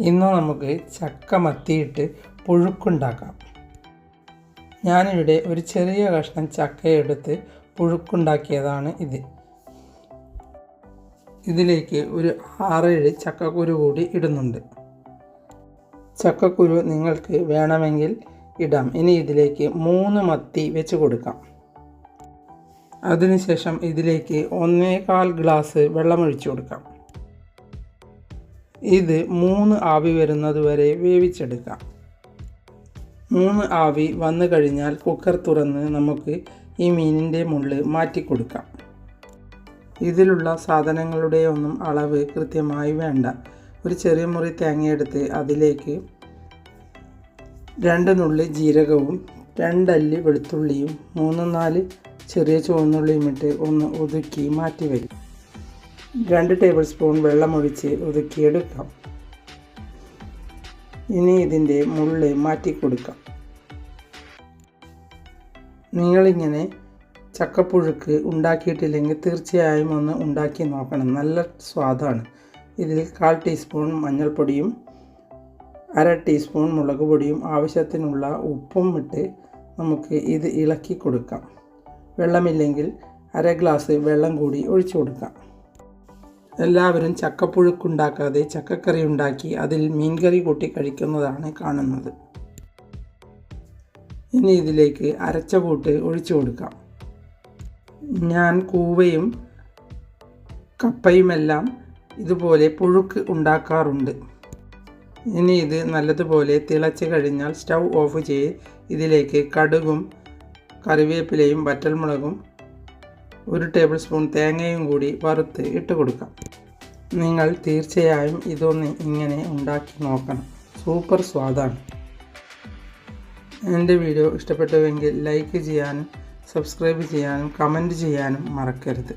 ഇന്ന് നമുക്ക് ചക്ക മത്തിയിട്ട് പുഴുക്കുണ്ടാക്കാം. ഞാനിവിടെ ഒരു ചെറിയ കഷ്ണം ചക്കയെടുത്ത് പുഴുക്കുണ്ടാക്കിയതാണ് ഇത്. ഇതിലേക്ക് ഒരു ആറേഴ് ചക്കക്കുരു കൂടി ഇടുന്നുണ്ട്. ചക്കക്കുരു നിങ്ങൾക്ക് വേണമെങ്കിൽ ഇടാം. ഇനി ഇതിലേക്ക് മൂന്ന് മത്തി വെച്ച് കൊടുക്കാം. അതിനുശേഷം ഇതിലേക്ക് ഒന്നേകാൽ ഗ്ലാസ് വെള്ളമൊഴിച്ചു കൊടുക്കാം. ഇത് മൂന്ന് ആവി വരുന്നത് വരെ വേവിച്ചെടുക്കാം. മൂന്ന് ആവി വന്നു കഴിഞ്ഞാൽ കുക്കർ തുറന്ന് നമുക്ക് ഈ മീനിന്റെ മുള്ള് മാറ്റി കൊടുക്കാം ഇതിലുള്ള സാധനങ്ങളുടെ ഒന്നും അളവ് കൃത്യമായി വേണ്ട. ഒരു ചെറിയ മുറി തേങ്ങയെടുത്ത് അതിലേക്ക് രണ്ട് നുള്ളി ജീരകവും രണ്ടല്ലി വെളുത്തുള്ളിയും മൂന്ന് നാല് ചെറിയ ചുവന്നുള്ളിയും ഇട്ട് ഒന്ന് ഒതുക്കി മാറ്റി വയ്ക്കും രണ്ട് ടേബിൾ സ്പൂൺ വെള്ളമൊഴിച്ച് ഒതുക്കിയെടുക്കാം. ഇനി ഇതിന്റെ മുള്ള് മാറ്റി കൊടുക്കാം നിങ്ങളിങ്ങനെ ചക്കപ്പുഴുക്ക് ഉണ്ടാക്കിയിട്ടില്ലെങ്കിൽ തീർച്ചയായും ഒന്ന് ഉണ്ടാക്കി നോക്കണം. നല്ല സ്വാദാണ്. ഇതിൽ കാൽ ടീസ്പൂൺ മഞ്ഞൾപ്പൊടിയും അര ടീസ്പൂൺ മുളക് പൊടിയും ആവശ്യത്തിനുള്ള ഉപ്പും ഇട്ട് നമുക്ക് ഇത് ഇളക്കി കൊടുക്കാം. വെള്ളമില്ലെങ്കിൽ അര ഗ്ലാസ് വെള്ളം കൂടി ഒഴിച്ചു കൊടുക്കാം. എല്ലാവരും ചക്കപ്പുഴുക്കുണ്ടാക്കാതെ ചക്കക്കറി ഉണ്ടാക്കി അതിൽ മീൻകറി കൂട്ടി കഴിക്കുന്നതാണ് കാണുന്നത്. ഇനി ഇതിലേക്ക് അരച്ച കൂട്ട് ഒഴിച്ചു കൊടുക്കാം. ഞാൻ കൂവയും കപ്പയുമെല്ലാം ഇതുപോലെ പുഴുക്ക് ഉണ്ടാക്കാറുണ്ട്. ഇനി ഇത് നല്ലതുപോലെ തിളച്ച് കഴിഞ്ഞാൽ സ്റ്റൗ ഓഫ് ചെയ്ത് ഇതിലേക്ക് കടുകും കറിവേപ്പിലയും വറ്റൽമുളകും ഒരു ടേബിൾ സ്പൂൺ തേങ്ങയും കൂടി വറുത്ത് ഇട്ട് കൊടുക്കാം. നിങ്ങൾ തീർച്ചയായും ഇതൊന്ന് ഇങ്ങനെ ഉണ്ടാക്കി നോക്കണം. സൂപ്പർ സ്വാദാണ്. എന്റെ വീഡിയോ ഇഷ്ടപ്പെട്ടുവെങ്കിൽ ലൈക്ക് ചെയ്യാനും സബ്സ്ക്രൈബ് ചെയ്യാനും കമന്റ് ചെയ്യാനും മറക്കരുത്.